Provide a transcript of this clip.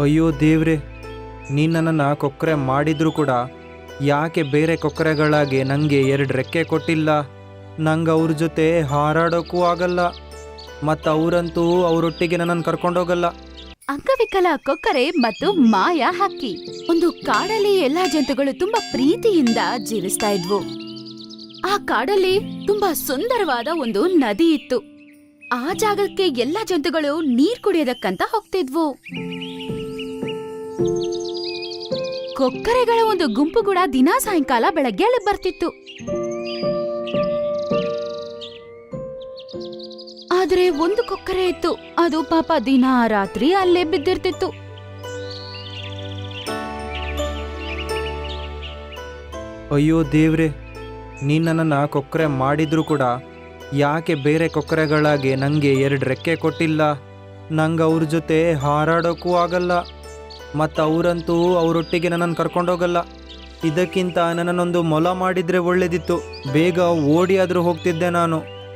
ಅಯ್ಯೋ ದೇವ್ರೆ ನೀನು ನನ್ನನ್ನು ಕೊಕ್ಕರೆ ಮಾಡಿದ್ರು ಕೂಡ ಯಾಕೆ ಬೇರೆ ಕೊಕ್ಕರೆಗಳಾಗೆ ನನಗೆ ಎರಡು ರೆಕ್ಕೆ ಕೊಟ್ಟಿಲ್ಲ? ನಂಗೆ ಅವ್ರ ಜೊತೆ ಹಾರಾಡೋಕ್ಕೂ ಆಗಲ್ಲ, ಮತ್ತು ಅವರಂತೂ ಅವರೊಟ್ಟಿಗೆ ನನ್ನನ್ನು ಕರ್ಕೊಂಡೋಗಲ್ಲ. ಅಂಗವಿಕಲ ಕೊಕ್ಕರೆ ಮತ್ತು ಮಾಯ ಹಕ್ಕಿ. ಒಂದು ಕಾಡಲ್ಲಿ ಎಲ್ಲಾ ಜಂತುಗಳು ತುಂಬಾ ಪ್ರೀತಿಯಿಂದ ಜೀವಿಸ್ತಾ ಇದ್ವು. ಆ ಕಾಡಲ್ಲಿ ತುಂಬಾ ಸುಂದರವಾದ ಒಂದು ನದಿ ಇತ್ತು. ಆ ಜಾಗಕ್ಕೆ ಎಲ್ಲಾ ಜಂತುಗಳು ನೀರ್ ಕುಡಿಯೋದಕ್ಕಂತ ಹೋಗ್ತಿದ್ವು. ಕೊಕ್ಕರೆಗಳ ಒಂದು ಗುಂಪು ಕೂಡ ದಿನಾ ಸಾಯಂಕಾಲ ಬೆಳಗ್ಗೆ ಅಲ್ಲಿ ಬರ್ತಿತ್ತು. ಆದ್ರೆ ಒಂದು ಕೊಕ್ಕರೆ ಇತ್ತು. ಅದು ಪಾಪ ದಿನಾ ರಾತ್ರಿ ಅಲ್ಲೇ ಬಿದ್ದಿರ್ತಿತ್ತು. ಅಯ್ಯೋ ದೇವ್ರೆ, ನೀನು ನನ್ನನ್ನು ಕೊಕ್ಕರೆ ಮಾಡಿದ್ರು ಕೂಡ ಯಾಕೆ ಬೇರೆ ಕೊಕ್ಕರೆಗಳಾಗೆ ನನಗೆ ಎರಡು ರೆಕ್ಕೆ ಕೊಟ್ಟಿಲ್ಲ? ನಂಗೆ ಅವ್ರ ಜೊತೆ ಹಾರಾಡೋಕ್ಕೂ ಆಗಲ್ಲ. ಮತ್ತು ಅವರಂತೂ ಅವರೊಟ್ಟಿಗೆ ನನ್ನನ್ನು ಕರ್ಕೊಂಡೋಗಲ್ಲ ಇದಕ್ಕಿಂತ ನನ್ನನ್ನೊಂದು ಮೊಲ ಮಾಡಿದರೆ ಒಳ್ಳೆದಿತ್ತು. ಬೇಗ ಓಡಿ ಆದರೂ ಹೋಗ್ತಿದ್ದೆ ನಾನು.